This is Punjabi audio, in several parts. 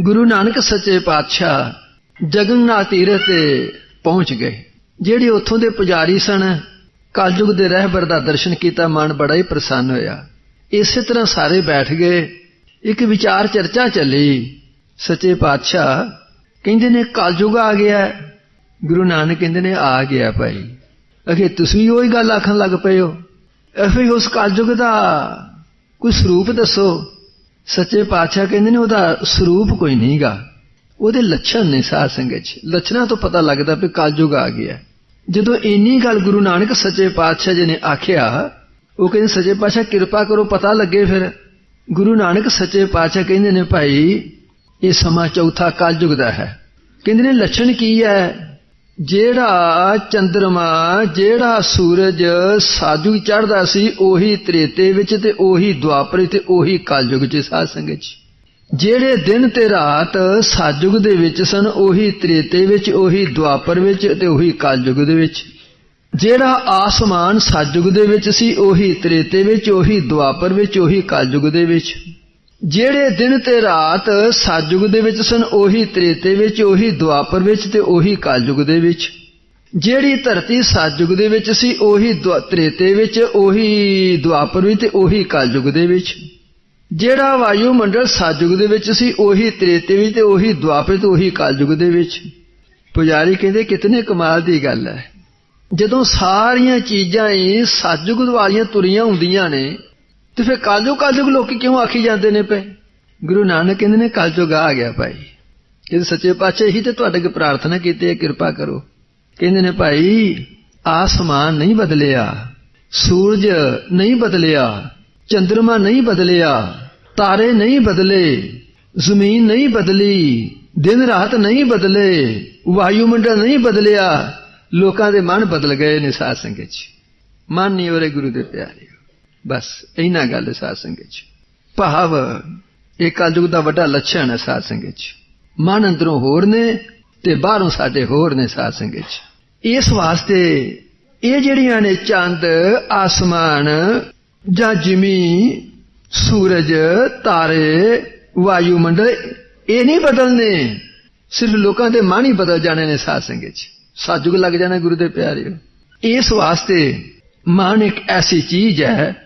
ਗੁਰੂ ਨਾਨਕ ਸੱਚੇ ਪਾਤਸ਼ਾਹ ਜਗਨਨਾਥ ਤੀਰਥ ਤੇ ਪਹੁੰਚ ਗਏ, ਜਿਹੜੇ ਉੱਥੋਂ ਦੇ ਪੁਜਾਰੀ ਸਨ। ਕਲਯੁਗ ਦੇ ਰਹਿਬਰ ਦਾ ਦਰਸ਼ਨ ਕੀਤਾ, ਮਨ ਬੜਾ ਹੀ ਪ੍ਰਸੰਨ ਹੋਇਆ। ਇਸੇ ਤਰ੍ਹਾਂ ਸਾਰੇ ਬੈਠ ਗਏ। ਇੱਕ ਵਿਚਾਰ ਚਰਚਾ ਚੱਲੀ। ਸੱਚੇ ਪਾਤਸ਼ਾਹ ਕਹਿੰਦੇ ਨੇ, ਕਲਯੁਗ ਆ ਗਿਆ ਗੁਰੂ ਨਾਨਕ ਕਹਿੰਦੇ ਨੇ, ਆ ਗਿਆ ਭਾਈ। ਅਖੇ ਤੁਸੀਂ ਉਹੀ ਗੱਲ ਆਖਣ ਲੱਗ ਪਏ ਹੋ। ਅਖੇ ਉਸ ਕਲਯੁਗ ਦਾ ਕੋਈ ਸਰੂਪ ਦੱਸੋ। ਸੱਚੇ ਪਾਤਸ਼ਾਹ ਕਹਿੰਦੇ ਨੇ ਉਹਦਾ ਸਰੂਪ ਕੋਈ ਨਹੀਂਗਾ। ਉਹਦੇ ਲੱਛਣ ਨੇ ਸਾਧ ਸੰਗਤ ਚ। ਲੱਛਣਾਂ ਤੋਂ ਪਤਾ ਲੱਗਦਾ ਵੀ ਕਲਯੁਗ ਆ ਗਿਆ। ਜਦੋਂ ਇੰਨੀ ਗੱਲ ਗੁਰੂ ਨਾਨਕ ਸੱਚੇ ਪਾਤਸ਼ਾਹ ਜੀ ਨੇ ਆਖਿਆ, ਉਹ ਕਹਿੰਦੇ, ਸੱਚੇ ਪਾਤਸ਼ਾਹ, ਕਿਰਪਾ ਕਰੋ, ਪਤਾ ਲੱਗੇ ਫਿਰ। ਗੁਰੂ ਨਾਨਕ ਸੱਚੇ ਪਾਤਸ਼ਾਹ ਕਹਿੰਦੇ ਨੇ, ਭਾਈ, ਇਹ ਸਮਾਂ ਚੌਥਾ ਕਲਯੁਗ ਦਾ ਹੈ। ਕਹਿੰਦੇ ਨੇ, ਲੱਛਣ ਕੀ ਹੈ? ਜਿਹੜਾ ਚੰ드ਰਮਾ ਜਿਹੜਾ ਸੂਰਜ ਸਾਜੂ ਚੜਦਾ ਸੀ, ਉਹੀ ਤ੍ਰੇਤੇ ਵਿੱਚ ਤੇ ਉਹੀ ਦੁਆਪਰ ਤੇ ਉਹੀ ਕਲਯੁਗ ਚ ਸਾਧ ਸੰਗਤ ਜੀ। ਜਿਹੜੇ ਦਿਨ ਤੇ ਰਾਤ ਸਾਜੁਗ ਦੇ ਵਿੱਚ ਸਨ, ਉਹੀ ਤ੍ਰੇਤੇ ਵਿੱਚ, ਉਹੀ ਦੁਆਪਰ ਵਿੱਚ ਤੇ ਉਹੀ ਕਲਯੁਗ ਦੇ ਵਿੱਚ। ਜਿਹੜਾ ਆਸਮਾਨ ਸਾਜੁਗ ਦੇ ਵਿੱਚ ਸੀ, ਉਹੀ ਤ੍ਰੇਤੇ ਵਿੱਚ, ਉਹੀ ਦੁਆਪਰ ਵਿੱਚ, ਉਹੀ ਕਲਯੁਗ ਦੇ ਵਿੱਚ। ਜਿਹੜੇ ਦਿਨ ਤੇ ਰਾਤ ਸਾਜੁਗ ਦੇ ਵਿੱਚ ਸਨ, ਉਹੀ ਤ੍ਰੇਤੇ ਵਿੱਚ, ਉਹੀ ਦੁਆਪਰ ਵਿੱਚ ਤੇ ਉਹੀ ਕਲਯੁਗ ਦੇ ਵਿੱਚ। ਜਿਹੜੀ ਧਰਤੀ ਸਾਜੁਗ ਦੇ ਵਿੱਚ ਸੀ, ਉਹੀ ਦੁਆ- ਤ੍ਰੇਤੇ ਵਿੱਚ, ਉਹੀ ਦੁਆਪਰ ਵਿੱਚ ਤੇ ਉਹੀ ਕਲਯੁਗ ਦੇ ਵਿੱਚ। ਜਿਹੜਾ ਵਾਯੂਮੰਡਲ ਸਾਜੁਗ ਦੇ ਵਿੱਚ ਸੀ, ਉਹੀ ਤ੍ਰੇਤੇ ਵਿੱਚ ਤੇ ਉਹੀ ਦੁਆਪਰ ਤੇ ਉਹੀ ਕਲਯੁਗ ਦੇ ਵਿੱਚ। ਪੁਜਾਰੀ ਕਹਿੰਦੇ, ਕਿਤਨੇ ਕਮਾਲ ਦੀ ਗੱਲ ਹੈ। ਜਦੋਂ ਸਾਰੀਆਂ ਚੀਜ਼ਾਂ ਹੀ ਸਾਜੁਗ ਵਾਲੀਆਂ ਤੁਰੀਆਂ ਹੁੰਦੀਆਂ ਨੇ ਤੇ ਫਿਰ ਕਾਲਜੋ ਕਲਯੁਗ ਲੋਕੀ ਕਿਉਂ ਆਖੀ ਜਾਂਦੇ ਨੇ ਪਏ ਗੁਰੂ ਨਾਨਕ ਕਹਿੰਦੇ ਨੇ ਕਲਯੁਗ ਆ ਗਿਆ ਭਾਈ। ਇਹ ਸੱਚੇ ਪਾਤਸ਼ਾਹ ਹੀ ਤੇ ਤੁਹਾਡੇ ਅੱਗੇ ਪ੍ਰਾਰਥਨਾ ਕੀਤੀ ਹੈ, ਕਿਰਪਾ ਕਰੋ। ਕਹਿੰਦੇ ਨੇ ਭਾਈ, ਆਸਮਾਨ ਨਹੀਂ ਬਦਲਿਆ, ਸੂਰਜ ਨਹੀਂ ਬਦਲਿਆ ਚੰ드ਰਮਾ ਨਹੀਂ ਬਦਲਿਆ, ਤਾਰੇ ਨਹੀਂ ਬਦਲੇ, ਜ਼ਮੀਨ ਨਹੀਂ ਬਦਲੀ, ਦਿਨ ਰਾਤ ਨਹੀਂ ਬਦਲੇ ਵਾਯੂਮੰਡਲ ਨਹੀਂ ਬਦਲਿਆ, ਲੋਕਾਂ ਦੇ ਮਨ ਬਦਲ ਗਏ ਨੇ ਸਾਧ ਸੰਗਤ ਚ। ਮਨ ਨਹੀਂ ਉਹਰੇ ਗੁਰੂ ਦੇ ਪਿਆਰੇ। ਬਸ ਇਹਨਾਂ ਗੱਲ ਸਾਧ ਸੰਗਤ ਚ ਭਾਵ ਇਹ ਕਲਯੁਗ ਦਾ ਵੱਡਾ ਲੱਛਣ ਹੈ ਸਾਧ ਸੰਗਤ ਚ ਮਨ ਅੰਦਰੋਂ ਹੋਰ ਨੇ ਤੇ ਬਾਹਰੋਂ ਸਾਡੇ ਹੋਰ ਨੇ ਸਾਧ ਸੰਗਤ ਚ ਇਸ ਵਾਸਤੇ ਇਹ ਜਿਹੜੀਆਂ ਨੇ ਚੰਦ ਆਸਮਾਨ ਜਾਂ ਜਿਮੀ ਸੂਰਜ ਤਾਰੇ ਵਾਯੂਮੰਡਲ ਇਹ ਨਹੀਂ ਬਦਲਨੇ ਸਿਰਫ ਲੋਕਾਂ ਦੇ ਮਨ ਹੀ ਬਦਲ ਜਾਣੇ ਨੇ ਸਾਧ ਸੰਗਤ ਚ ਸਾਜੁਗ ਲੱਗ ਜਾਣਾ ਗੁਰੂ ਦੇ ਪਿਆਰਿਓ ਇਸ ਵਾਸਤੇ ਮਨ ਇੱਕ ਐਸੀ ਚੀਜ਼ ਹੈ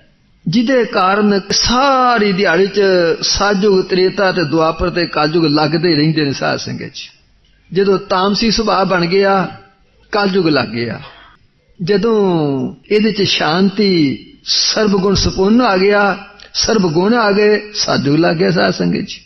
ਜਿਹਦੇ ਕਾਰਨ ਸਾਰੀ ਦਿਹਾੜੀ ਚ ਸਾਜੁਗ, ਤ੍ਰੇਤਾ ਤੇ ਦੁਆਪਰ ਤੇ ਕਾਜੁਗ ਲੱਗਦੇ ਰਹਿੰਦੇ ਨੇ ਸਾਧ ਸੰਗਤ ਚ। ਜਦੋਂ ਤਾਮਸੀ ਸੁਭਾਅ ਬਣ ਗਿਆ ਕਲਯੁਗ ਲੱਗ ਗਿਆ। ਜਦੋਂ ਇਹਦੇ ਚ ਸ਼ਾਂਤੀ ਸਰਬ ਗੁਣ ਸੰਪੂਰਨ ਆ ਗਿਆ ਸਰਬਗੁਣ ਆ ਗਏ ਸਾਧੂ ਲੱਗ ਗਿਆ ਸਾਧ ਸੰਗਤ ਚ।